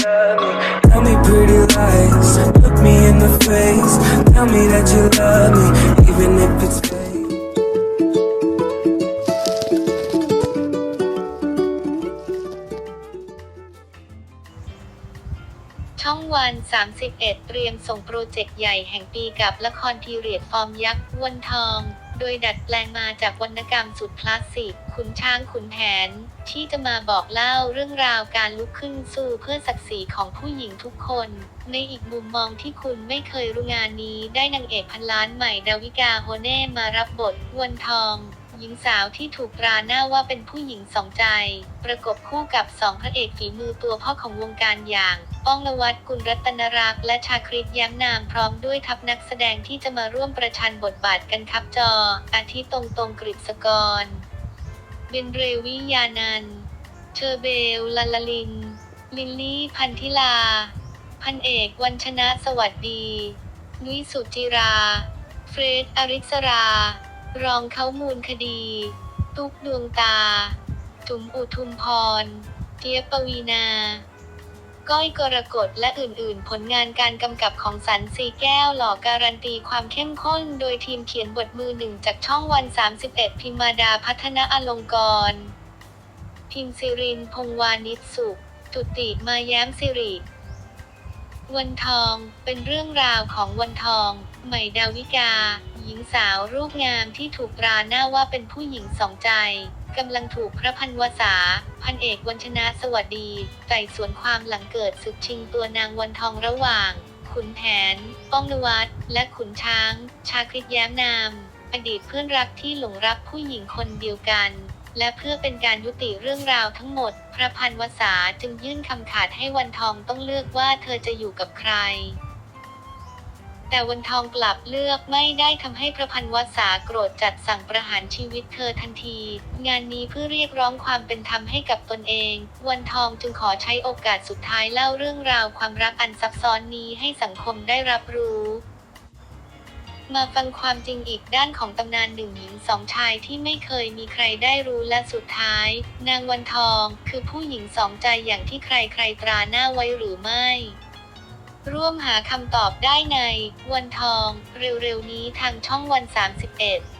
Tell me pretty lies. Look me in the face. Tell me that you love me, even if it's fake. ช่องวัน 31 เตรียมส่งโปรเจกต์ใหญ่แห่งปีกับละครพีเรียดฟอร์มยักษ์วนทอง โดยดัดแปลงมาจากวรรณกรรมสุดคลาสสิกขุนช้างขุนแผน ที่จะมาบอกเล่าเรื่องราวการลุกขึ้นสู้เพื่อศักดิ์ศรีของผู้หญิงทุกคน ในอีกมุมมองที่คุณไม่เคยรู้งานนี้ได้นางเอกพันล้านใหม่ดาวิกาโฮเน่มารับบทวันทอง หญิงสาวที่ถูกตราหน้าว่าเป็นผู้หญิงสองใจ ประกบคู่กับสองพระเอกฝีมือตัวพ่อของวงการอย่างป้องละวัดกุลรัตนรักษ์และชาคริตย้มนามพร้อมด้วยทัพนักแสดงที่จะมาร่วมประชันบทบาทกันครับจอ อาทิตย์ตรงตรงกฤษกร เบนเรวิยานันเชอร์เบลลาลาลิน ลิลลี่พันธิลา พันเอกวันชนะสวัสดี นุ้ยสุจิรา เฟรดอริสรา รองเขามูลคดี ตุ๊กดวงตา จุ๋มอุทุมพรเจียบปวีนา ก้อยกรกฎและอื่นๆ ผลงานการกำกับของสันสีแก้วหล่อการันตีความเข้มข้น โดยทีมเขียนบทมือหนึ่งจากช่องวัน 31 พิมาดาพัฒนาอลงกรณ์พิมสิรินพงวานิชสุขจุติมาแย้มสิริ วันทองเป็นเรื่องราวของวันทอง ใหม่ดาวิกา หญิงสาวรูปงามที่ถูกตราหน้าว่าเป็นผู้หญิงสองใจ กำลังถูกพระพันวษา พันเอกวันชนะสวัสดีไต่สวนความหลังเกิดศึกชิงตัวนางวันทองระหว่าง ขุนแผน ป้องนวัดและขุนช้าง ชาคริตแย้มนาม อดีตเพื่อนรักที่หลงรักผู้หญิงคนเดียวกัน และเพื่อเป็นการยุติเรื่องราวทั้งหมด พระพันวษาจึงยื่นคำขาดให้วันทองต้องเลือกว่าเธอจะอยู่กับใคร แต่วันทองกลับเลือกไม่ได้ทำให้พระพันวษาโกรธจัดสั่งประหารชีวิตเธอทันที งานนี้เพื่อเรียกร้องความเป็นธรรมให้กับตนเอง วันทองจึงขอใช้โอกาสสุดท้ายเล่าเรื่องราวความรักอันซับซ้อนนี้ให้สังคมได้รับรู้มาฟังความจริงอีกด้านของตำนานหนึ่งหญิงสองชายที่ไม่เคยมีใครได้รู้และสุดท้าย นางวันทองคือผู้หญิงสองใจอย่างที่ใครใครตราหน้าไว้หรือไม่ ร่วมหาคำตอบได้ในวันทอง เร็วๆนี้ทางช่องวัน 31